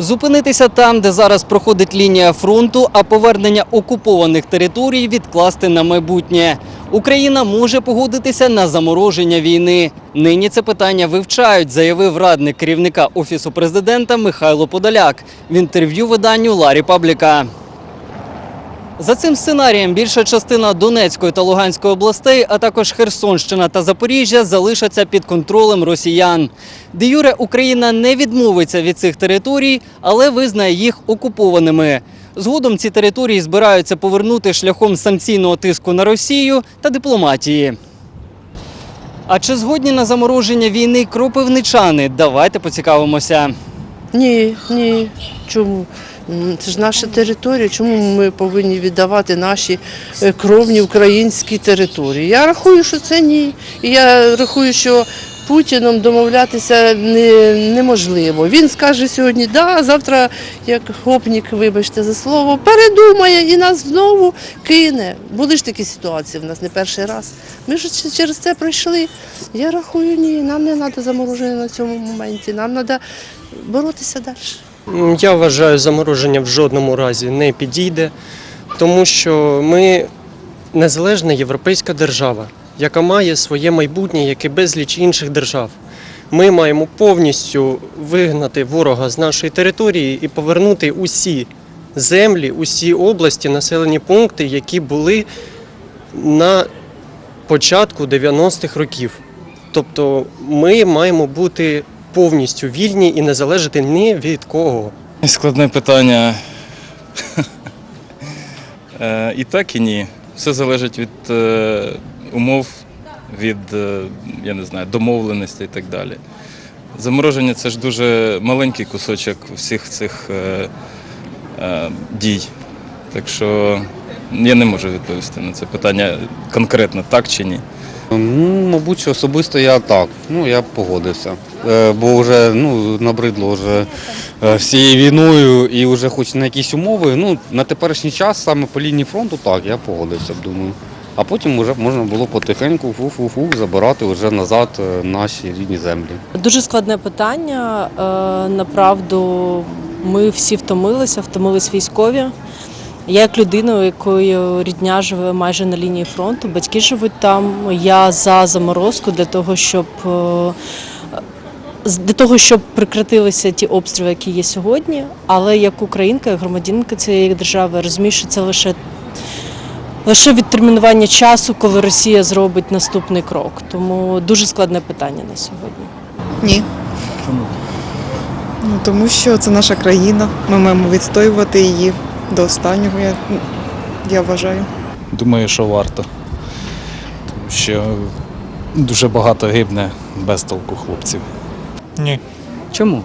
Зупинитися там, де зараз проходить лінія фронту, а повернення окупованих територій відкласти на майбутнє. Україна може погодитися на замороження війни. Нині це питання вивчають, заявив радник керівника офісу президента Михайло Подоляк в інтерв'ю виданню Ларі Пабліка. За цим сценарієм більша частина Донецької та Луганської областей, а також Херсонщина та Запоріжжя залишаться під контролем росіян. Де Юре Україна не відмовиться від цих територій, але визнає їх окупованими. Згодом ці території збираються повернути шляхом санкційного тиску на Росію та дипломатії. А чи згодні на замороження війни кропивничани? Давайте поцікавимося. Ні, ні. Чому? Це ж наша територія. Чому ми повинні віддавати наші е, кровні українські території? Я рахую, що це ні. І я рахую, що Путіном домовлятися не, неможливо. Він скаже сьогодні да, завтра, як гопнік, вибачте за слово, передумає і нас знову кине. Були ж такі ситуації в нас не перший раз. Ми ж через це пройшли. Я рахую, ні, нам не треба замороження на цьому моменті. Нам треба боротися далі. Я вважаю, замороження в жодному разі не підійде, тому що ми незалежна європейська держава, яка має своє майбутнє, як і безліч інших держав. Ми маємо повністю вигнати ворога з нашої території і повернути усі землі, усі області, населені пункти, які були на початку 90-х років. Тобто ми маємо бути повністю вільні і не залежати ні від кого. Складне питання. Е, І так, і ні. Все залежить від е, умов, від е, я не знаю, домовленостей і так далі. Замороження це ж дуже маленький кусочок всіх цих дій. Так що я не можу відповісти на це питання конкретно так чи ні. Ну, мабуть, особисто я так. Ну, я погодився. Е, Бо вже ну, набридло вже е, всією війною і вже хоч на якісь умови. Ну, на теперішній час саме по лінії фронту так, я погодився б, думаю. А потім вже можна було потихеньку фу-фу-фу забирати вже назад е, наші рідні землі. Дуже складне питання. Направду, ми всі втомилися, втомились військові. Я як людина, у якої рідня живе майже на лінії фронту, батьки живуть там. Я за заморозку для того, щоб е, для того, щоб прекратилися ті обстріли, які є сьогодні. Але як українка, як громадянка цієї держави, я розумію, що це лише лише відтермінування часу, коли Росія зробить наступний крок. Тому дуже складне питання на сьогодні. Ні. Ну, тому що це наша країна. Ми маємо відстоювати її до останнього, я, я вважаю. Думаю, що варто. Тому що дуже багато гибне без толку хлопців. Ні, Чому?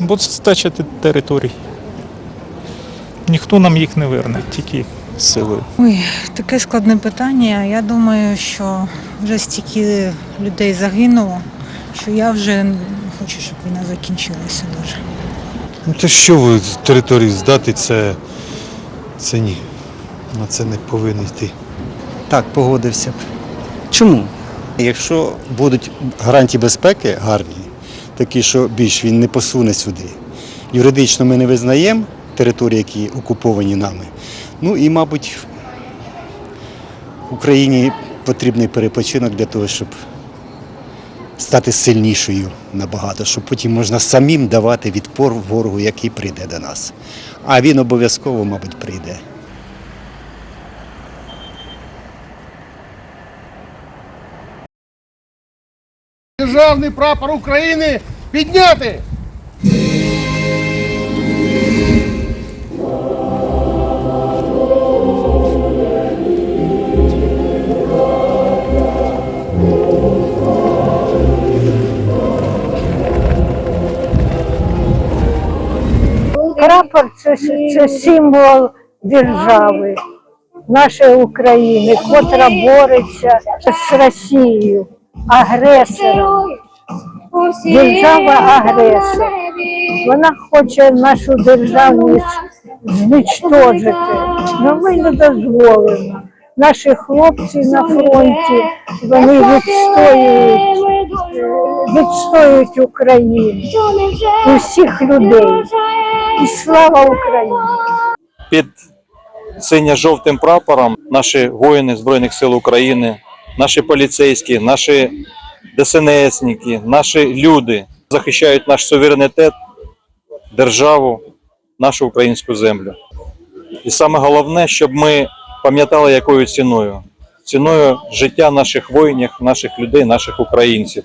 бо це стача територій. Ніхто нам їх не верне, тільки силою. Ой, таке складне питання. Я думаю, що вже стільки людей загинуло, що я вже хочу, щоб війна закінчилася дуже. Ну то що ви з території здати, це, це ні. На це не повинно йти. Так, погодився б. Чому? Якщо будуть гарантії безпеки гарні, такі, що більш він не посуне сюди. Юридично ми не визнаємо території, які окуповані нами. Ну і, мабуть, Україні потрібний перепочинок для того, щоб стати сильнішою набагато, щоб потім можна самим давати відпор ворогу, який прийде до нас. А він обов'язково, мабуть, прийде. Державний прапор України підняти! Прапор це, це символ держави, нашої України, котра бореться з Росією, агресором. Держава агресор. Вона хоче нашу державу знищити, але ми не дозволимо. Наші хлопці на фронті вони відстоюють відстоюють Україну, усіх людей. І слава Україні! Під синьо-жовтим прапором наші воїни Збройних сил України, наші поліцейські, наші ДСНСники, наші люди захищають наш суверенітет, державу, нашу українську землю. І саме головне, щоб ми пам'ятали, якою ціною. Ціною життя наших воїнів, наших людей, наших українців.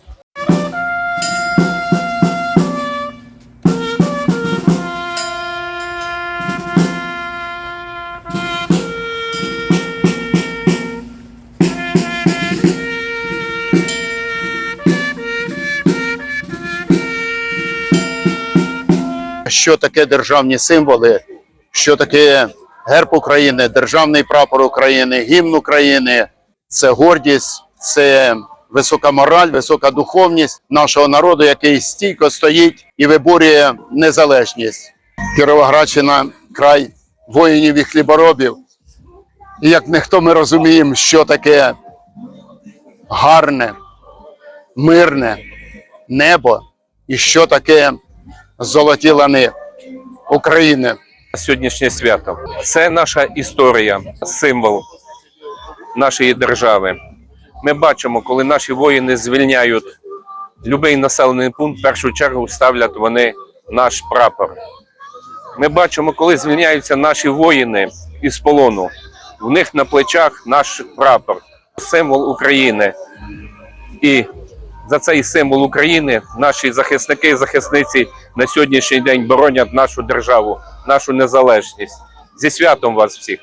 Що таке державні символи, що таке герб України, державний прапор України, гімн України. Це гордість, це висока мораль, висока духовність нашого народу, який стійко стоїть і виборює незалежність. Кіровоградщина край воїнів і хліборобів. І як ніхто ми розуміємо, що таке гарне, мирне небо і що таке золоті лани України. Сьогоднішнє свято це наша історія, символ нашої держави. Ми бачимо, коли наші воїни звільняють будь-який населений пункт, в першу чергу ставлять вони наш прапор. Ми бачимо, коли звільняються наші воїни із полону, в них на плечах наш прапор, символ України. І за цей символ України наші захисники і захисниці на сьогоднішній день боронять нашу державу, нашу незалежність. Зі святом вас всіх!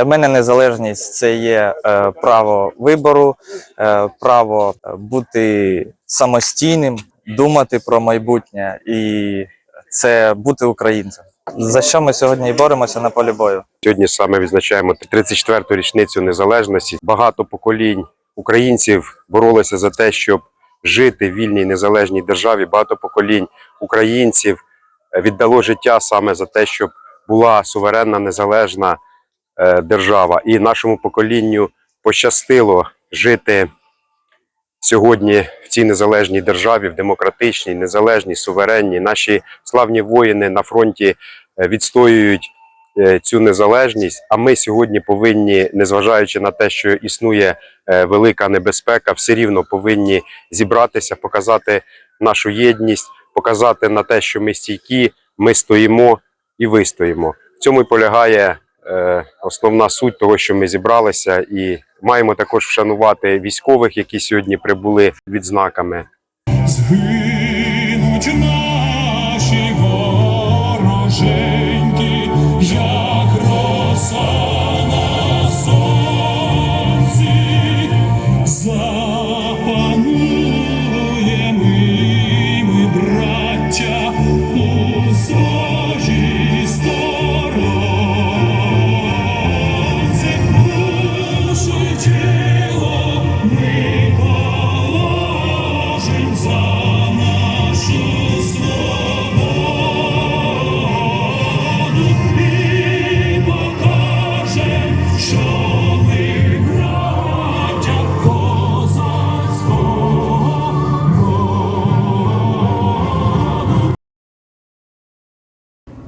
Для мене незалежність це є е, право вибору, е, право бути самостійним, думати про майбутнє і це бути українцем. За що ми сьогодні і боремося на полі бою? Сьогодні саме відзначаємо 34-ту річницю незалежності. Багато поколінь українців боролися за те, щоб жити в вільній незалежній державі. Багато поколінь українців віддало життя саме за те, щоб була суверенна незалежна держава. І нашому поколінню пощастило жити сьогодні в цій незалежній державі, в демократичній, незалежній, суверенній. Наші славні воїни на фронті е, відстоюють е, цю незалежність. А ми сьогодні повинні, незважаючи на те, що існує е, велика небезпека, все рівно повинні зібратися, показати нашу єдність, показати на те, що ми стійкі, ми стоїмо і вистоїмо. В цьому і полягає е, основна суть того, що ми зібралися, і маємо також вшанувати військових, які сьогодні прибули відзнаками. Згинуть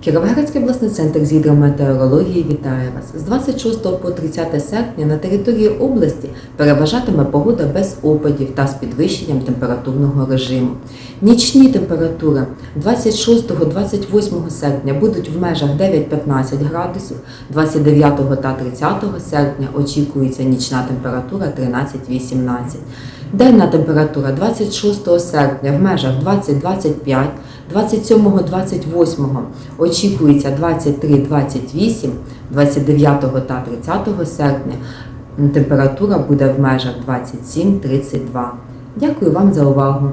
Кіровоградський обласний центр з гідрометеорології вітає вас. З 26 по 30 серпня на території області переважатиме погода без опадів та з підвищенням температурного режиму. Нічні температури 26-28 серпня будуть в межах 9-15 градусів, 29 та 30 серпня очікується нічна температура 13-18. Денна температура 26 серпня в межах 20-25, 27-28 очікується 23-28, 29 та 30 серпня температура буде в межах 27-32. Дякую вам за увагу!